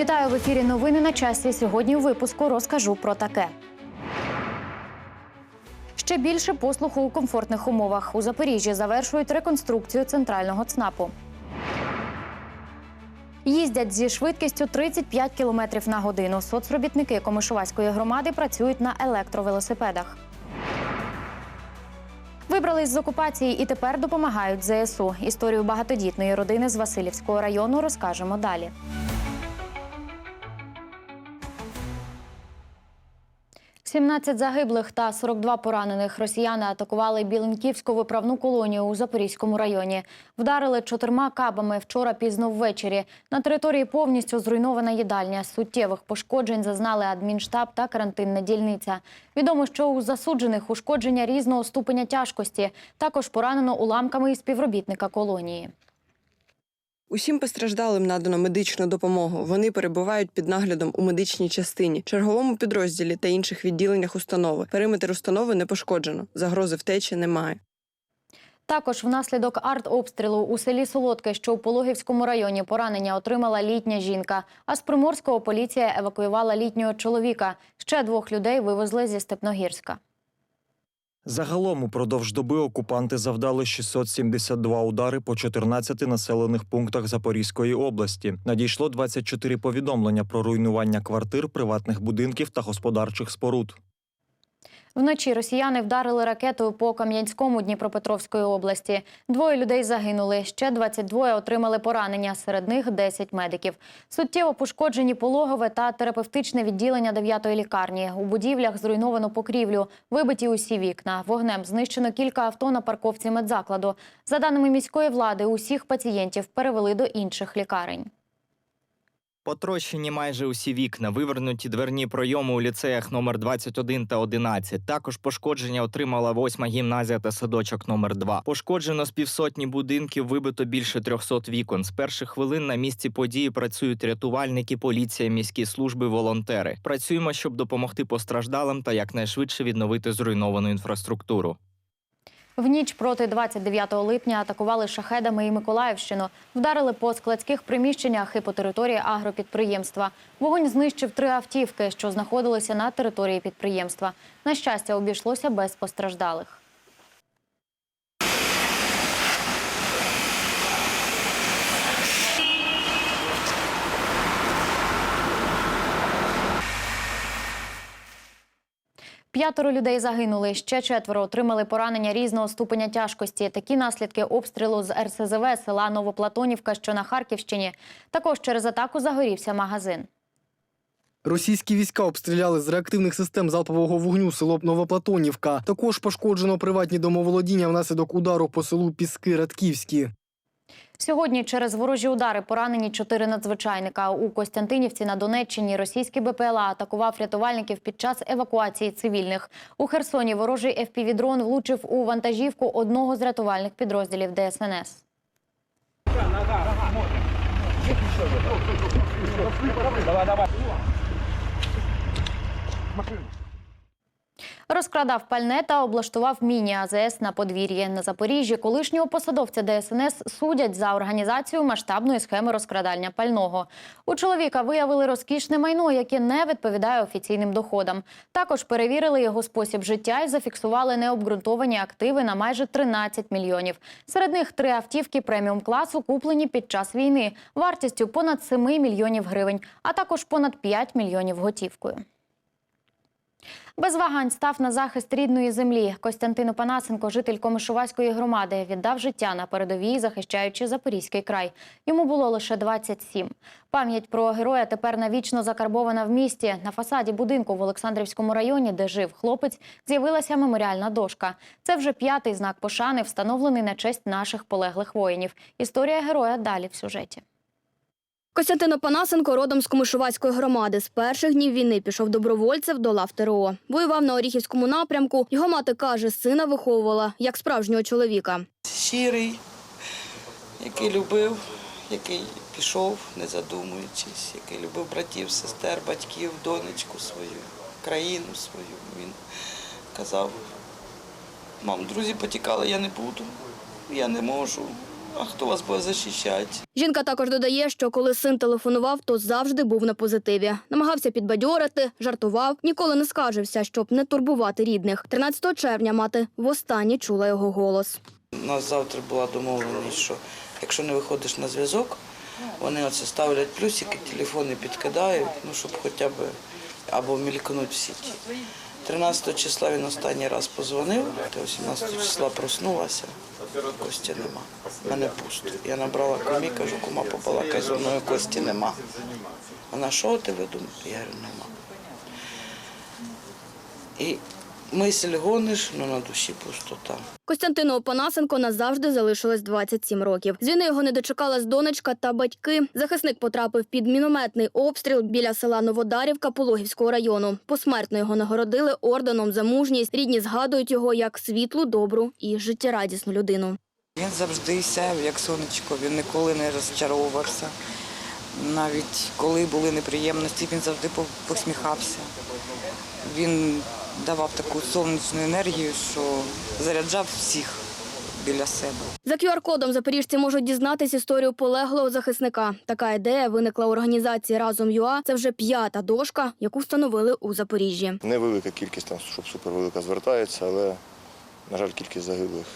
Вітаю в ефірі. Новини на часі. Сьогодні у випуску розкажу про таке. Ще більше послуху у комфортних умовах. У Запоріжжі завершують реконструкцію центрального ЦНАПу. Їздять зі швидкістю 35 км на годину. Соцробітники Комишувацької громади працюють на електровелосипедах. Вибрались з окупації і тепер допомагають ЗСУ. Історію багатодітної родини з Васильівського району розкажемо далі. Сімнадцять загиблих та 42 поранених росіяни атакували Біленківську виправну колонію у Запорізькому районі. Вдарили чотирма кабами вчора пізно ввечері. На території повністю зруйнована їдальня. Суттєвих пошкоджень зазнали адмінштаб та карантинна дільниця. Відомо, що у засуджених ушкодження різного ступеня тяжкості. Також поранено уламками і співробітника колонії. Усім постраждалим надано медичну допомогу. Вони перебувають під наглядом у медичній частині, черговому підрозділі та інших відділеннях установи. Периметр установи не пошкоджено. Загрози втечі немає. Також внаслідок артобстрілу у селі Солодке, що у Пологівському районі, поранення отримала літня жінка. А з Приморського поліція евакуювала літнього чоловіка. Ще двох людей вивезли зі Степногірська. Загалом упродовж доби окупанти завдали 672 удари по 14 населених пунктах Запорізької області. Надійшло 24 повідомлення про руйнування квартир, приватних будинків та господарчих споруд. Вночі росіяни вдарили ракетою по Кам'янському Дніпропетровської області. Двоє людей загинули. Ще 22 отримали поранення. Серед них 10 медиків. Суттєво пошкоджені пологове та терапевтичне відділення 9-ї лікарні. У будівлях зруйновано покрівлю, вибиті усі вікна. Вогнем знищено кілька авто на парковці медзакладу. За даними міської влади, усіх пацієнтів перевели до інших лікарень. Потрощені майже усі вікна, вивернуті дверні пройоми у ліцеях номер 21 та 11. Також пошкодження отримала восьма гімназія та садочок номер 2. Пошкоджено з півсотні будинків, вибито більше 300 вікон. З перших хвилин на місці події працюють рятувальники, поліція, міські служби, волонтери. Працюємо, щоб допомогти постраждалим та якнайшвидше відновити зруйновану інфраструктуру. В ніч проти 29 липня атакували шахедами і Миколаївщину. Вдарили по складських приміщеннях і по території агропідприємства. Вогонь знищив три автівки, що знаходилися на території підприємства. На щастя, обійшлося без постраждалих. П'ятеро людей загинули. Ще четверо отримали поранення різного ступеня тяжкості. Такі наслідки обстрілу з РСЗВ села Новоплатонівка, що на Харківщині. Також через атаку загорівся магазин. Російські війська обстріляли з реактивних систем залпового вогню село Новоплатонівка. Також пошкоджено приватні домоволодіння внаслідок удару по селу Піски Радківські. Сьогодні через ворожі удари поранені чотири надзвичайника. У Костянтинівці на Донеччині російський БПЛА атакував рятувальників під час евакуації цивільних. У Херсоні ворожий FPV-дрон влучив у вантажівку одного з рятувальних підрозділів ДСНС. Розкрадав пальне та облаштував міні-АЗС на подвір'ї. На Запоріжжі колишнього посадовця ДСНС судять за організацію масштабної схеми розкрадання пального. У чоловіка виявили розкішне майно, яке не відповідає офіційним доходам. Також перевірили його спосіб життя і зафіксували необґрунтовані активи на майже 13 мільйонів. Серед них три автівки преміум класу куплені під час війни вартістю понад 7 мільйонів гривень, а також понад 5 мільйонів готівкою. Без вагань став на захист рідної землі. Костянтин Опанасенко, житель Комишувацької громади, віддав життя на передовій, захищаючи Запорізький край. Йому було лише 27. Пам'ять про героя тепер навічно закарбована в місті. На фасаді будинку в Олександрівському районі, де жив хлопець, з'явилася меморіальна дошка. Це вже п'ятий знак пошани, встановлений на честь наших полеглих воїнів. Історія героя далі в сюжеті. Костянтин Опанасенко родом з Комишувацької громади. З перших днів війни пішов добровольцем до лав ТРО. Воював на Оріхівському напрямку. Його мати каже, сина виховувала як справжнього чоловіка. щирий, який любив, який пішов, не задумуючись, який любив братів, сестер, батьків, донечку свою, країну свою. Він казав, мам, друзі потікали, я не буду, я не можу. А хто вас буде захищати? Жінка також додає, що коли син телефонував, то завжди був на позитиві. Намагався підбадьорити, жартував, ніколи не скаржився, щоб не турбувати рідних. 13 червня мати востаннє чула його голос. У нас завтра була домовленість, що якщо не виходиш на зв'язок, вони оце ставлять плюсики, телефони підкидають, ну щоб хоча б або мількнуть в сіті. 13 числа він останній раз позвонив, то 18 числа проснулася. Кості нема. Мене пусто. Я набрала комі, кажу, кума побалакай зі кості нема. Вона, що ти тебе? Я говорю, нема. І мисль гониш, але на душі пустота. Костянтину Опанасенко назавжди залишилось 27 років. З війни його не дочекалась донечка та батьки. Захисник потрапив під мінометний обстріл біля села Новодарівка Пологівського району. Посмертно його нагородили орденом за мужність. Рідні згадують його як світлу, добру і життєрадісну людину. Він завжди сяяв, як сонечко, він ніколи не розчаровувався. Навіть коли були неприємності, він завжди по- посміхався. Він давав таку сонячну енергію, що заряджав всіх біля себе. За QR-кодом запоріжці можуть дізнатись історію полеглого захисника. Така ідея виникла у організації Разом ЮА. Це вже п'ята дошка, яку встановили у Запоріжжі. Невелика кількість там, щоб супервелика звертається, але, на жаль, кількість загиблих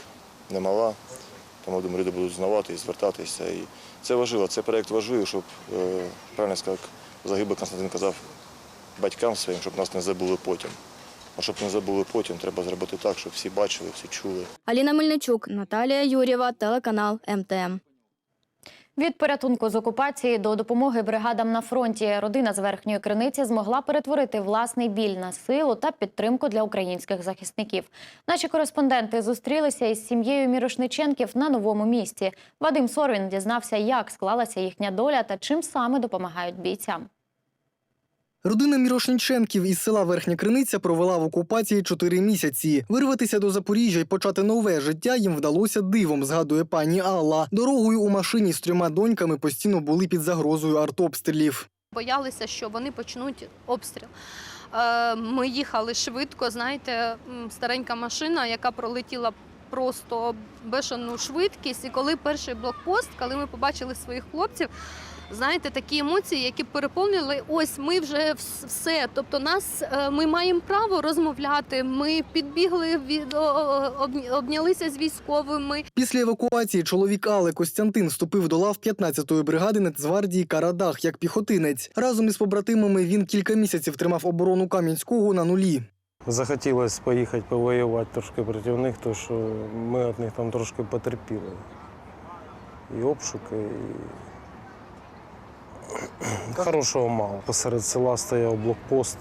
немала. Тому думаю, люди будуть знавати і звертатися. І це важливо, це проєкт важливий, щоб е, правильно сказав, загиблий Константин казав батькам своїм, щоб нас не забули потім. А щоб не забули потім, треба зробити так, щоб всі бачили, всі чули. Аліна Мельничук, Наталія Юрєва, телеканал МТМ. Від порятунку з окупації до допомоги бригадам на фронті родина з верхньої криниці змогла перетворити власний біль на силу та підтримку для українських захисників. Наші кореспонденти зустрілися із сім'єю Мірошниченків на новому місці. Вадим Сорвін дізнався, як склалася їхня доля та чим саме допомагають бійцям. Родина Мірошниченків із села Верхня Криниця провела в окупації чотири місяці. Вирватися до Запоріжжя і почати нове життя їм вдалося дивом, згадує пані Алла. Дорогою у машині з трьома доньками постійно були під загрозою артобстрілів. боялися, що вони почнуть обстріл. Е, Ми їхали швидко, знаєте, старенька машина, яка пролетіла просто бешену швидкість. І коли перший блокпост, коли ми побачили своїх хлопців, знаєте, такі емоції, які переповнили, ось ми вже все. Тобто, нас е, ми маємо право розмовляти. Ми підбігли від обнялися з військовими. Після евакуації чоловік Алли Костянтин вступив до лав 15-ї бригади Нацгвардії Карадах як піхотинець. Разом із побратимами він кілька місяців тримав оборону Кам'янського на нулі. Захотілося поїхати повоювати трошки проти них, тому що ми від них там трошки потерпіли. І обшуки, і хорошого мало. Посеред села стояв блокпост.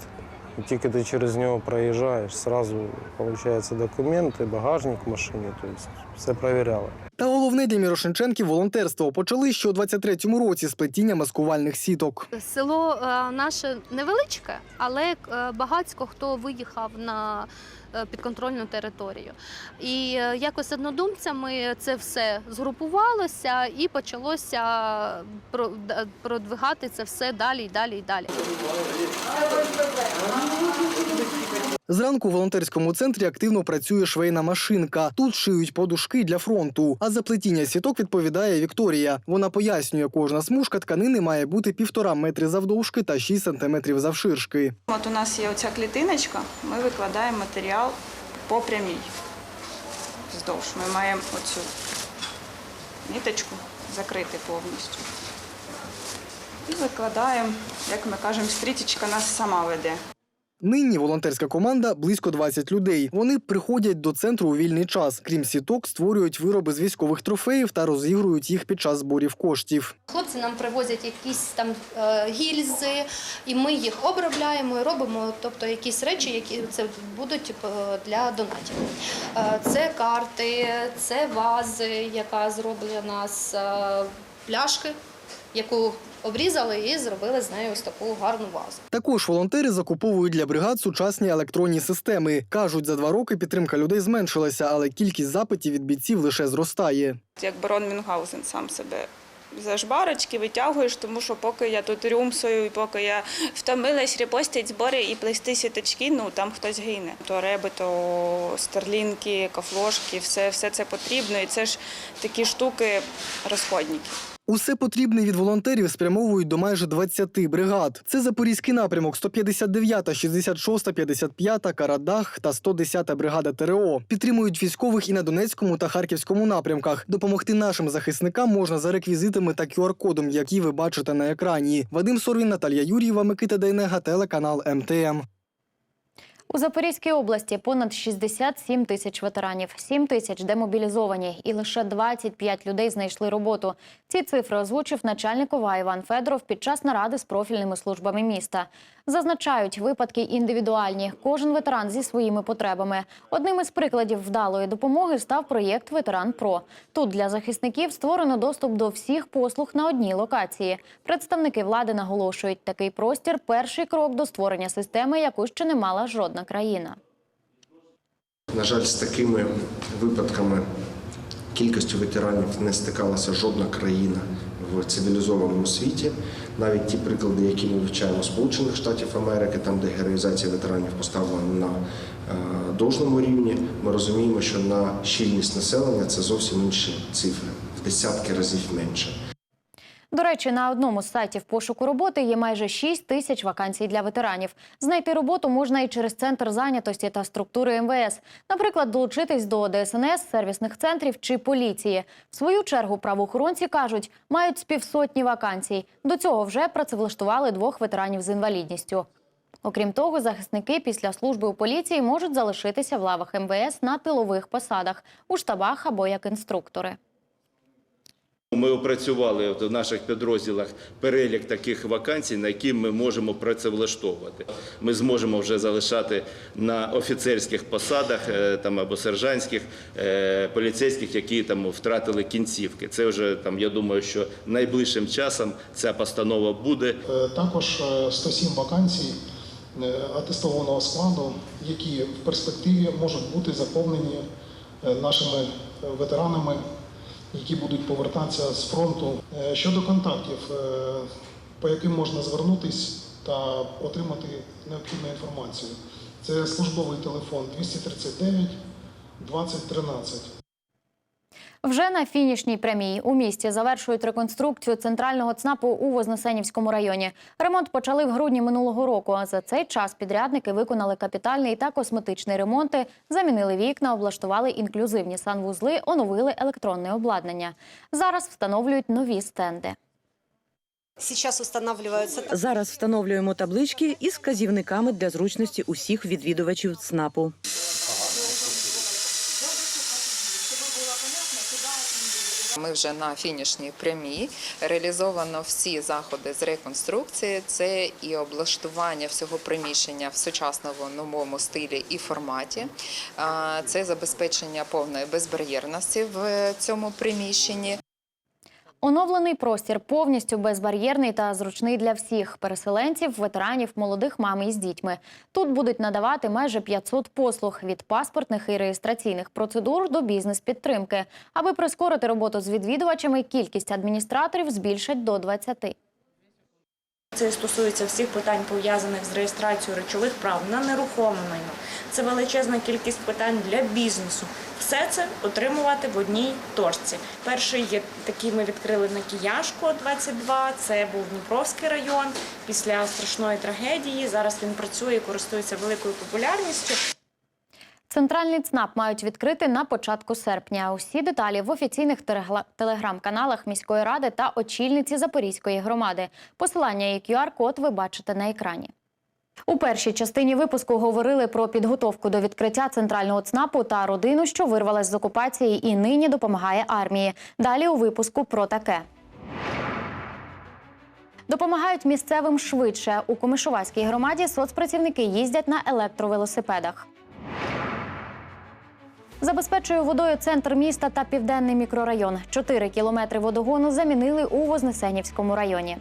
І тільки ти через нього проїжджаєш, одразу виходить документи, багажник в машині, тобто все перевіряли. Та головне для Мірошниченків волонтерство почали ще у 23-му році з плетіння маскувальних сіток. Село е, наше невеличке, але е, багатько хто виїхав на підконтрольну територію. І е, якось однодумцями це все згрупувалося і почалося продвигати це все далі і далі і далі. Зранку у волонтерському центрі активно працює швейна машинка. Тут шиють подушки для фронту. А за плетіння сіток відповідає Вікторія. Вона пояснює, кожна смужка тканини має бути півтора метри завдовжки та 6 сантиметрів завширшки. От у нас є оця клітиночка, ми викладаємо матеріал по прямій. Вздовж. Ми маємо оцю ниточку закрити повністю. І викладаємо, як ми кажемо, стріточка нас сама веде. Нині волонтерська команда близько 20 людей. Вони приходять до центру у вільний час. Крім сіток, створюють вироби з військових трофеїв та розігрують їх під час зборів коштів. Хлопці нам привозять якісь там е, гільзи, і ми їх обробляємо і робимо, тобто якісь речі, які це будуть е, для донатів. Е, Це карти, це вази, яка зроблена з е, пляшки, яку обрізали і зробили з нею ось таку гарну вазу. Також волонтери закуповують для бригад сучасні електронні системи. Кажуть, за два роки підтримка людей зменшилася, але кількість запитів від бійців лише зростає. Як барон Мюнхгаузен сам себе за жбарочки, витягуєш, тому що поки я тут рюмсою, і поки я втомилась репостять збори і плести сіточки, ну там хтось гине. То реби, то стерлінки, кафлошки, все, все це потрібно. І це ж такі штуки розходники. Усе потрібне від волонтерів спрямовують до майже 20 бригад. Це Запорізький напрямок, 159, 66, 55, Карадах та 110 бригада ТРО. Підтримують військових і на Донецькому та Харківському напрямках. Допомогти нашим захисникам можна за реквізитами та QR-кодом, які ви бачите на екрані. Вадим Сорвін, Наталія Юрієва, Микита Дейнега, телеканал МТМ. У Запорізькій області понад 67 тисяч ветеранів, 7 тисяч демобілізовані, і лише 25 людей знайшли роботу. Ці цифри озвучив начальник ОВА Іван Федоров під час наради з профільними службами міста. Зазначають, випадки індивідуальні. Кожен ветеран зі своїми потребами. Одним із прикладів вдалої допомоги став проєкт Ветеран Про. Тут для захисників створено доступ до всіх послуг на одній локації. Представники влади наголошують, такий простір перший крок до створення системи, яку ще не мала жодна країна. На жаль, з такими випадками кількістю ветеранів не стикалася жодна країна в цивілізованому світі. Навіть ті приклади, які ми вивчаємо Сполучених Штатів Америки, там, де героїзація ветеранів поставлена на е, должному рівні, ми розуміємо, що на щільність населення це зовсім інші цифри, в десятки разів менше. До речі, на одному з сайтів пошуку роботи є майже 6 тисяч вакансій для ветеранів. Знайти роботу можна і через центр зайнятості та структури МВС. Наприклад, долучитись до ДСНС, сервісних центрів чи поліції. В свою чергу правоохоронці кажуть, мають з півсотні вакансій. До цього вже працевлаштували двох ветеранів з інвалідністю. Окрім того, захисники після служби у поліції можуть залишитися в лавах МВС на тилових посадах у штабах або як інструктори. Ми опрацювали в наших підрозділах перелік таких вакансій, на які ми можемо працевлаштовувати. Ми зможемо вже залишати на офіцерських посадах е, там або сержантських е, поліцейських, які там втратили кінцівки. Це вже там. Я думаю, що найближчим часом ця постанова буде. Е, Також е, 107 вакансій атестованого складу, які в перспективі можуть бути заповнені нашими ветеранами, які будуть повертатися з фронту. Е, Щодо контактів, е, по яким можна звернутися та отримати необхідну інформацію, це службовий телефон 239 2013. Вже на фінішній прямій у місті завершують реконструкцію центрального ЦНАПу у Вознесенівському районі. Ремонт почали в грудні минулого року. А за цей час підрядники виконали капітальний та косметичний ремонти, замінили вікна, облаштували інклюзивні санвузли, оновили електронне обладнання. Зараз встановлюють нові стенди. Зараз встановлюємо таблички із вказівниками для зручності усіх відвідувачів ЦНАПу. Ми вже на фінішній прямій. Реалізовано всі заходи з реконструкції. Це і облаштування всього приміщення в сучасному новому стилі і форматі. Це забезпечення повної безбар'єрності в цьому приміщенні. Оновлений простір повністю безбар'єрний та зручний для всіх переселенців, ветеранів, молодих мам із дітьми. Тут будуть надавати майже 500 послуг від паспортних і реєстраційних процедур до бізнес-підтримки. Аби прискорити роботу з відвідувачами, кількість адміністраторів збільшать до 20. Це стосується всіх питань пов'язаних з реєстрацією речових прав на нерухоме майно. Це величезна кількість питань для бізнесу. Все це отримувати в одній точці. Перший є такий ми відкрили на Кияшко 22, Це був Дніпровський район. Після страшної трагедії зараз він працює і користується великою популярністю. Центральний ЦНАП мають відкрити на початку серпня. Усі деталі в офіційних телеграм-каналах міської ради та очільниці Запорізької громади. Посилання і QR-код ви бачите на екрані. У першій частині випуску говорили про підготовку до відкриття центрального ЦНАПу та родину, що вирвалась з окупації і нині допомагає армії. Далі у випуску про таке. Допомагають місцевим швидше. У Комишувацькій громаді соцпрацівники їздять на електровелосипедах. Забезпечує водою центр міста та південний мікрорайон. Чотири кілометри водогону замінили у Вознесенівському районі.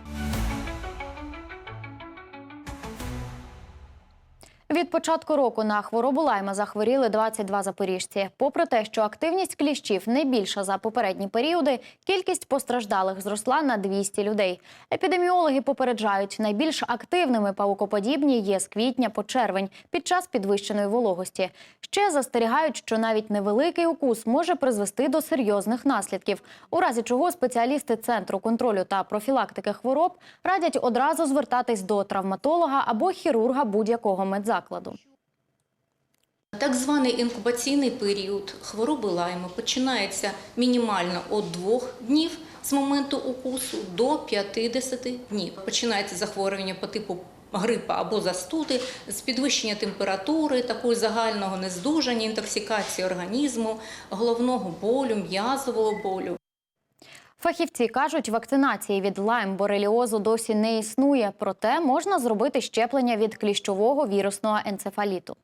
Від початку року на хворобу лайма захворіли 22 запоріжці. Попри те, що активність кліщів не більша за попередні періоди, кількість постраждалих зросла на 200 людей. Епідеміологи попереджають, найбільш активними павукоподібні є з квітня по червень під час підвищеної вологості. Ще застерігають, що навіть невеликий укус може призвести до серйозних наслідків, у разі чого спеціалісти Центру контролю та профілактики хвороб радять одразу звертатись до травматолога або хірурга будь-якого медзакладу. Так званий інкубаційний період хвороби лайма починається мінімально від двох днів з моменту укусу до 50 днів. Починається захворювання по типу грипа або застуди з підвищення температури, такої загального нездужання, інтоксикації організму, головного болю, м'язового болю. Фахівці кажуть, вакцинації від лайм-бореліозу досі не існує, проте можна зробити щеплення від кліщового вірусного енцефаліту.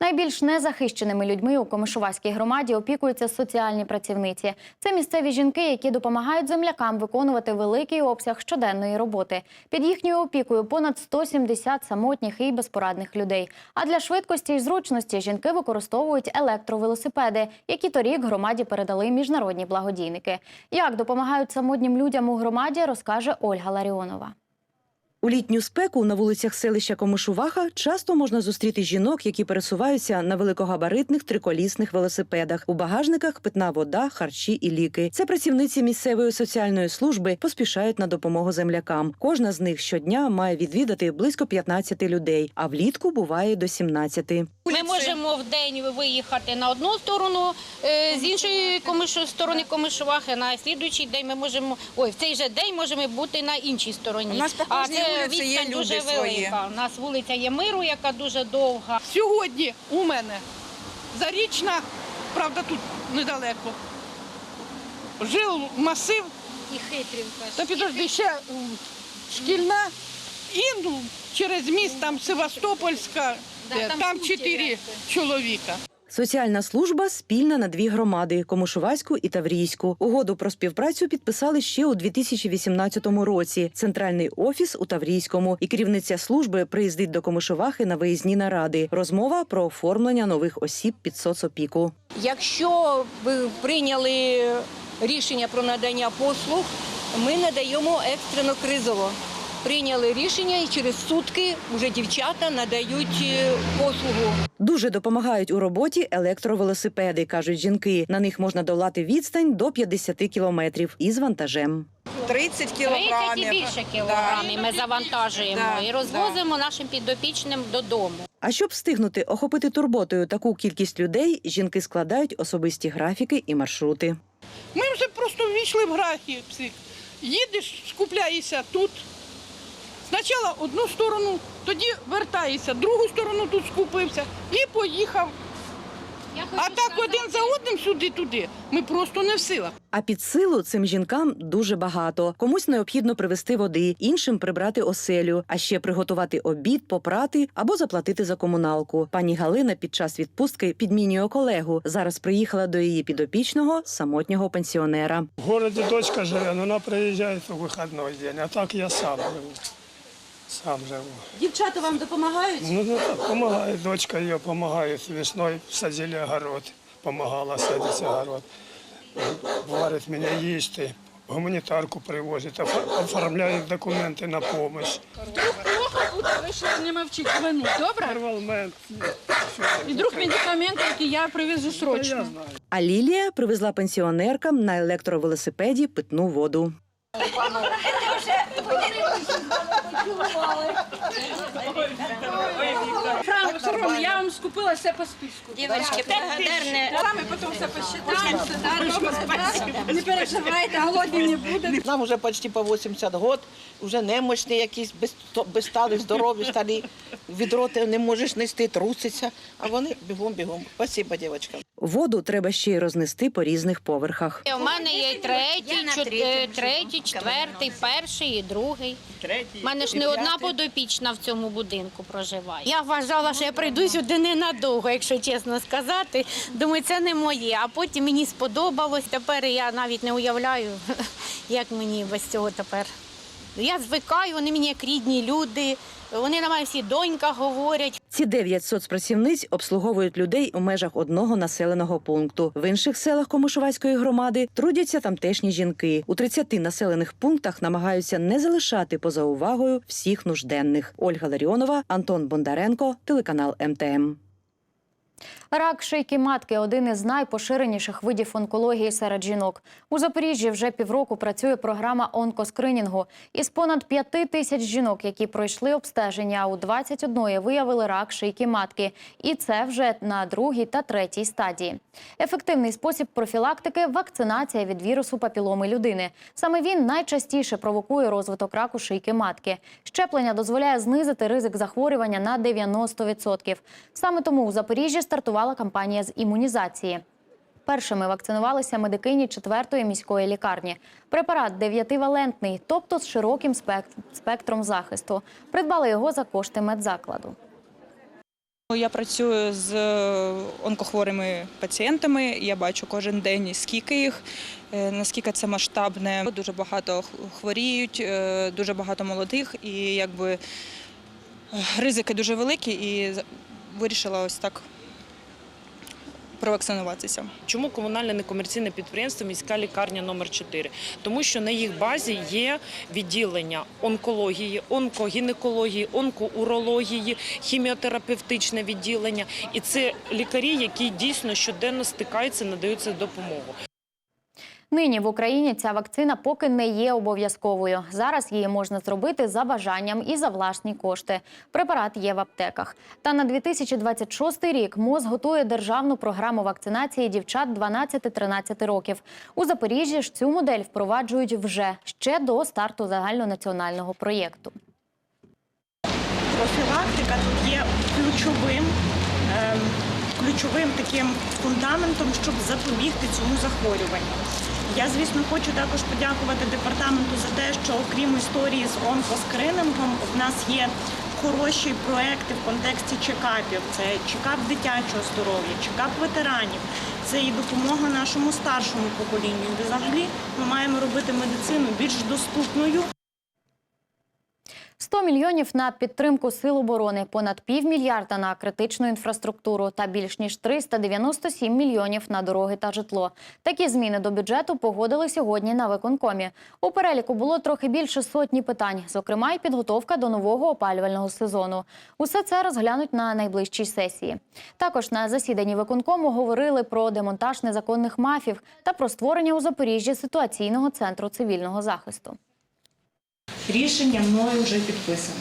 Найбільш незахищеними людьми у Комишувацькій громаді опікуються соціальні працівниці. Це місцеві жінки, які допомагають землякам виконувати великий обсяг щоденної роботи. Під їхньою опікою понад 170 самотніх і безпорадних людей. А для швидкості і зручності жінки використовують електровелосипеди, які торік громаді передали міжнародні благодійники. Як допомагають самотнім людям у громаді, розкаже Ольга Ларіонова. У літню спеку на вулицях селища Комишуваха часто можна зустріти жінок, які пересуваються на великогабаритних триколісних велосипедах. У багажниках питна вода, харчі і ліки. Це працівниці місцевої соціальної служби поспішають на допомогу землякам. Кожна з них щодня має відвідати близько 15 людей, а влітку буває до 17. Ми можемо в день виїхати на одну сторону, е, з іншої комишу, сторони Комишувахи, на слідуючий день ми можемо, ой, в цей же день можемо бути на іншій стороні. У нас по а кожній це вулиці є відстань люди дуже свої. велика. У нас вулиця є миру, яка дуже довга. Сьогодні у мене зарічна, правда, тут недалеко. Жив масив, І хитрівка. та підожди, ще м, шкільна, і ну, через міст там Севастопольська, Да, де, там чотири чоловіка. Соціальна служба спільна на дві громади Комишувацьку і Таврійську. Угоду про співпрацю підписали ще у 2018 році. Центральний офіс у Таврійському і керівниця служби приїздить до Комишувахи на виїзні наради. Розмова про оформлення нових осіб під соцопіку. Якщо ви прийняли рішення про надання послуг, ми надаємо екстрено кризово. Прийняли рішення і через сутки вже дівчата надають е, послугу. Дуже допомагають у роботі електровелосипеди, кажуть жінки. На них можна долати відстань до 50 кілометрів із вантажем. 30 30 і більше кілограмів ми завантажуємо Да, і розвозимо нашим підопічним додому. А щоб встигнути охопити турботою таку кількість людей, жінки складають особисті графіки і маршрути. Ми вже просто ввійшли в графік. Їдеш, скупляєшся тут. Спочатку одну сторону, тоді вертаєшся, другу сторону тут скупився і поїхав. А так один за одним сюди-туди. Ми просто не в силах. А під силу цим жінкам дуже багато. Комусь необхідно привезти води, іншим прибрати оселю, а ще приготувати обід, попрати або заплатити за комуналку. Пані Галина під час відпустки підмінює колегу. Зараз приїхала до її підопічного самотнього пенсіонера. В городе дочка живе, но она приезжает в выходной день, а так я сам живу. Сам живу. Дівчата вам допомагають? Ну, ну так, помогает, дочка ее помогает. Весной садили огород, помогала садить огород. Варит меня есть, и гуманитарку привозит, офо- оформляет документы на помощь. Плохо буде, ви ще не мовчіть хвилину, добре? І друг медикаменти, які я привезу срочно. А Лілія привезла пенсіонеркам на електровелосипеді питну воду. Франк, Ром, я вам скупила все по списку. Дівчатки, благодарне. Саме потім все посчитаємо. Не переживайте, голодні не буде. Нам вже почти по 80 років, вже немощні якісь, без, стали, здорові, старі. Відро ти не можеш нести, труситься, а вони бігом-бігом. Спасибо, дівчатка. Воду треба ще й рознести по різних поверхах. У мене є третій, чот- е, третій, четвертий, перший і другий. У мене ж не одна подопічна в цьому будинку проживає. Я вважала, що я прийду сюди ненадовго, якщо чесно сказати. Думаю, це не моє. А потім мені сподобалось. Тепер я навіть не уявляю, як мені без цього тепер Я звикаю, вони мені як рідні люди, вони на мене всі донька говорять. Ці дев'ять соцпрацівниць обслуговують людей у межах одного населеного пункту. В інших селах Комишувацької громади трудяться тамтешні жінки. У 30 населених пунктах намагаються не залишати поза увагою всіх нужденних. Ольга Ларіонова, Антон Бондаренко, телеканал МТМ. Рак шийки матки один із найпоширеніших видів онкології серед жінок. У Запоріжжі вже півроку працює програма онкоскринінгу. Із понад п'яти тисяч жінок, які пройшли обстеження, у 21 виявили рак шийки матки. І це вже на другій та третій стадії. Ефективний спосіб профілактики вакцинація від вірусу папіломи людини. Саме він найчастіше провокує розвиток раку шийки матки. Щеплення дозволяє знизити ризик захворювання на 90%. Саме тому у Запоріжжі стартувала кампанія з імунізації. Першими вакцинувалися медикині 4-ї міської лікарні. Препарат 9-валентний, тобто з широким спектром захисту. Придбали його за кошти медзакладу. Я працюю з е, онкохворими пацієнтами. Я бачу кожен день, скільки їх, е, наскільки це масштабне. Дуже багато хворіють, е, дуже багато молодих, і якби ризики дуже великі, і вирішила ось так провакцинуватися. Чому комунальне некомерційне підприємство міська лікарня номер 4 Тому що на їх базі є відділення онкології, онкогінекології, онкоурології, хіміотерапевтичне відділення. І це лікарі, які дійсно щоденно стикаються, надаються допомогу. Нині в Україні ця вакцина поки не є обов'язковою. Зараз її можна зробити за бажанням і за власні кошти. Препарат є в аптеках. Та на 2026 рік МОЗ готує державну програму вакцинації дівчат 12-13 років. У Запоріжжі ж цю модель впроваджують вже ще до старту загальнонаціонального проєкту. Профілактика тут є ключовим, ем, ключовим таким фундаментом, щоб запобігти цьому захворюванню. Я, звісно, хочу також подякувати департаменту за те, що окрім історії з онкоскринингом, в нас є хороші проекти в контексті чекапів. Це чекап дитячого здоров'я, чекап ветеранів. Це і допомога нашому старшому поколінню. де взагалі ми маємо робити медицину більш доступною 100 мільйонів на підтримку сил оборони, понад півмільярда на критичну інфраструктуру та більш ніж 397 мільйонів на дороги та житло. Такі зміни до бюджету погодили сьогодні на виконкомі. У переліку було трохи більше сотні питань, зокрема й підготовка до нового опалювального сезону. Усе це розглянуть на найближчій сесії. Також на засіданні виконкому говорили про демонтаж незаконних мафів та про створення у Запоріжжі ситуаційного центру цивільного захисту. Рішення мною вже підписано.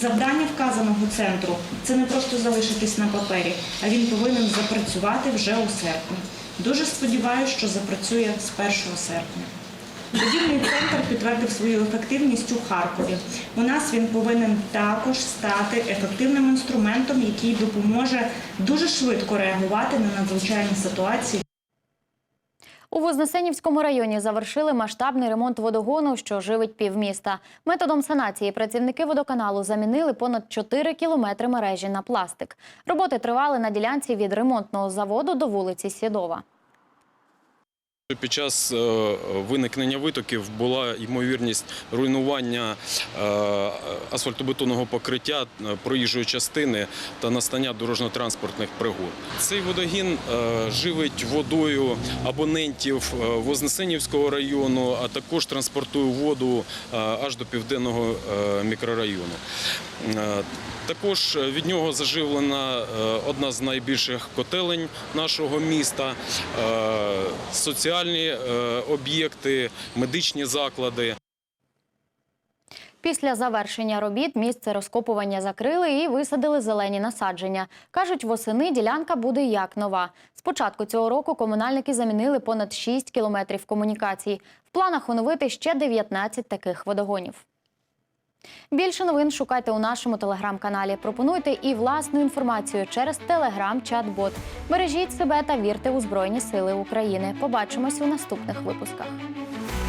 Завдання вказаного центру це не просто залишитись на папері, а він повинен запрацювати вже у серпні. Дуже сподіваюся, що запрацює з 1 серпня. Подібний центр підтвердив свою ефективність у Харкові. У нас він повинен також стати ефективним інструментом, який допоможе дуже швидко реагувати на надзвичайні ситуації. У Вознесенівському районі завершили масштабний ремонт водогону, що живить півміста. Методом санації працівники водоканалу замінили понад 4 кілометри мережі на пластик. Роботи тривали на ділянці від ремонтного заводу до вулиці Сідова. Під час е, виникнення витоків була ймовірність руйнування е, асфальтобетонного покриття е, проїжджої частини та настання дорожньо-транспортних пригод. Цей водогін живить водою абонентів Вознесенівського району, а також транспортує воду аж до південного мікрорайону. Е, Також від нього заживлена е, одна з найбільших котелень нашого міста, е, соціальні е, об'єкти, медичні заклади. Після завершення робіт місце розкопування закрили і висадили зелені насадження. Кажуть, восени ділянка буде як нова. З початку цього року комунальники замінили понад 6 кілометрів комунікацій. В планах оновити ще 19 таких водогонів. Більше новин шукайте у нашому телеграм-каналі. Пропонуйте і власну інформацію через телеграм-чат-бот. Бережіть себе та вірте у Збройні Сили України. Побачимось у наступних випусках.